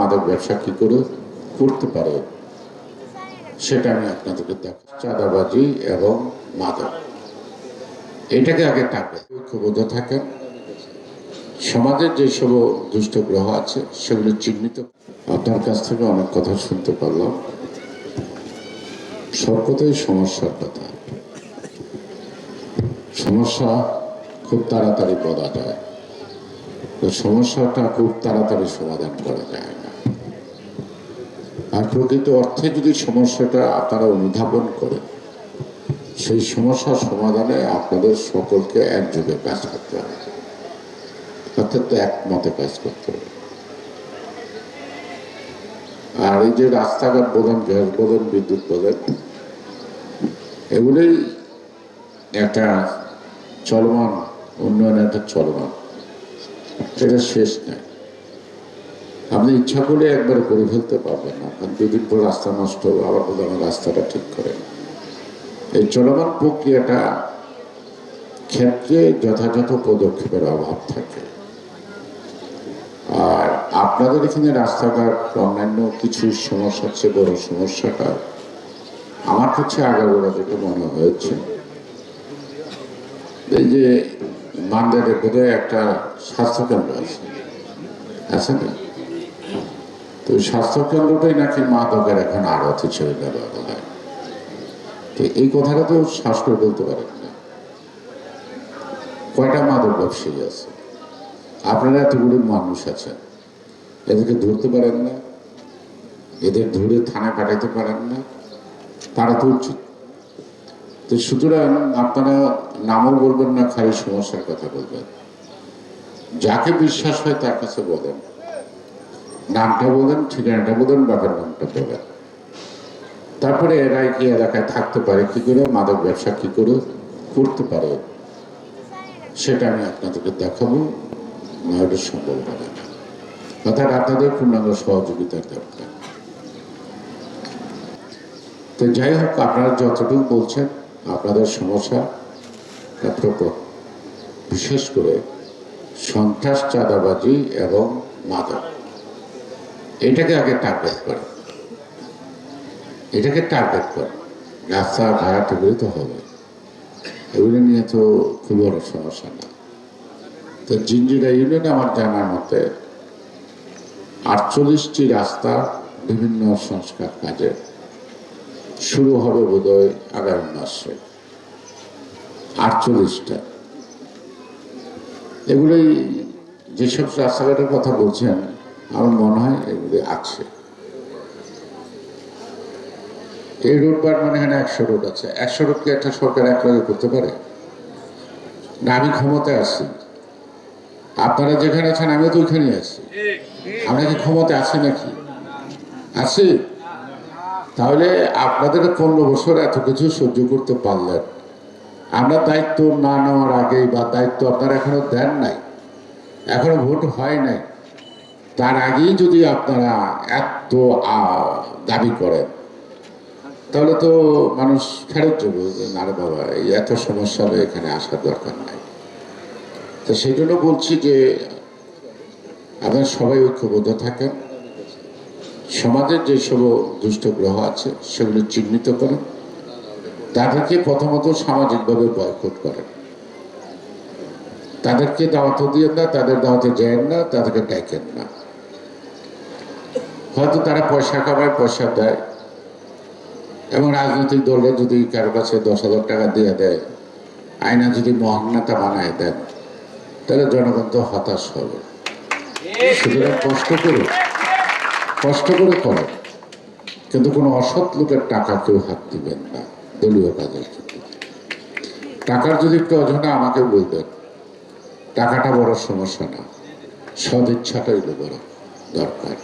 মাদক ব্যবসা কি করে করতে পারে, সেটা আমি আপনাদেরকে দেখ চাঁদাবাজি এবং মাদক। এটাকে আগে টার্গেট ঐক্যবদ্ধ থাকেন। সমাজের যে সব দুষ্ট গ্রহ আছে, সেগুলো চিহ্নিত। আপনার কাছ থেকে অনেক কথা শুনতে পারলাম। সব সমস্যার কথা। সমস্যা খুব তাড়াতাড়ি বলা যায়। সমস্যাটা খুব তাড়াতাড়ি সমাধান করা যায়। আর প্রকৃত অর্থে যদি সমস্যাটা আপনারা অনুধাবন করেন, সেই সমস্যার সমাধানে আপনাদের সকলকে একযোগে কাজ করতে হবে। অর্থাৎ একমতে কাজ করতে হবে। আর এই যে রাস্তাঘাট বলেন গ্যাস বলেন বিদ্যুৎ বলেন এগুলোই একটা চলমান উন্নয়ন একটা চলমান। এটা শেষ নাই আপনি ইচ্ছা করলে একবার করে ফেলতে পারবেন না। পর রাস্তা নষ্ট হবে আবার বলতে রাস্তাটা ঠিক করে এই চলমান প্রক্রিয়াটা ক্ষেত্রে যথাযথ পদক্ষেপের অভাব থাকে। আর আপনাদের এখানে রাস্তাঘাট, অন্যান্য কিছু সমস্যা চেয়ে বড় সমস্যাটা, আমার কাছে আগাগোড়া যেটা মনে হয়েছে, এই যে মান্দারে বোধহয় একটা স্বাস্থ্যকেন্দ্র আছে। আছে না? তো স্বাস্থ্যকেন্দ্রটাই নাকি মাদকের এখন আড়ত হিসেবে ব্যবহার হয়। তো এই কথাটা তো স্বাস্থ্য বলতে পারেন না। কয়টা মাদক ব্যবসায়ী আছে? আপনারা এতগুলো মানুষ আছেন। এদেরকে ধরতে পারেন না। এদের ধরে থানায় পাঠাইতে পারেন না। তারা তো উচিত। তো সুতরাং আপনারা নামও বলবেন না, খালি সমস্যার কথা বলবেন। যাকে বিশ্বাস হয় তার কাছে বলেন। নামটা বলেন, ঠিকানাটা বলেন, বাবার নামটা বলেন। তারপরে এরা কি এলাকায় থাকতে পারে কি করে, মাদক ব্যবসা কি করে করতে পারে, সেটা আমি আপনাদেরকে দেখাবো। না হলে সম্ভব হবে অর্থাৎ আপনাদের পূর্ণাঙ্গ সহযোগিতার দরকার। তো যাই হোক, আপনারা যতটুকু বলছেন, আপনাদের সমস্যা বিশেষ করে সন্ত্রাস, চাঁদাবাজি এবং মাদক। এটাকে আগে টার্গেট করে। এটাকে টার্গেট করে। রাস্তা, ঘাট এগুলো তো হবে। এগুলো নিয়ে তো খুব বড় সমস্যা না। তো জিঞ্জিরা ইউনিয়ন আমার জানার মতে আটচল্লিশটি রাস্তা বিভিন্ন সংস্কার কাজে শুরু হবে বোধহয় আগামী মাসে। আটচল্লিশটা। এগুলোই যেসব রাস্তাঘাটের কথা বলছেন আমার মনে হয় এগুলি আছে। এই রোডবার মানে এখানে একশো রোড আছে। একশো রোডকে একটা সরকার এক লগে করতে পারে? না, আমি ক্ষমতায় আছি। আপনারা যেখানে আছেন, আমিও তো ওইখানেই আছি। আমরা কি ক্ষমতা আছি নাকি? আছি? তাহলে আপনাদের পনেরো বছর এত কিছু সহ্য করতে পারলেন। আমরা দায়িত্ব না নেওয়ার আগেই বা দায়িত্ব আপনারা এখনও দেন নাই, এখনও ভোট হয় নাই। তার আগেই যদি আপনারা এত দাবি করেন, তাহলে তো মানুষ ফেরত যাবে। যে না রে বাবা, এই এত সমস্যা হলে এখানে আসার দরকার নাই। তো সেই জন্য বলছি যে, আপনারা সবাই ঐক্যবদ্ধ থাকেন। সমাজের যে সব দুষ্ট গ্রহ আছে, সেগুলো চিহ্নিত করেন। তাদেরকে প্রথমত সামাজিকভাবে বয়কট করেন। তাদেরকে দাওয়াত দিয়ে না, তাদের দাওয়াতে যায় না, তাদেরকে ডাকেন না। হয়তো তারা পয়সা কামায়, পয়সা দেয়। এবং রাজনৈতিক দলরা যদি কারও কাছে দশ হাজার টাকা দিয়ে দেয়, আয়না যদি মহান্নাতা বানায় দেন, তাহলে জনগণ তো হতাশ হবে। সুতরাং কষ্ট করে কষ্ট করে করেন কিন্তু কোনো অসৎ লোকের টাকা কেউ হাত দিবেন না, দলীয় কাজের ক্ষেত্রে। টাকার যদি প্রয়োজন হয় আমাকে বলবেন, টাকাটা বড় সমস্যা না, সদিচ্ছাটাই বড় দরকার।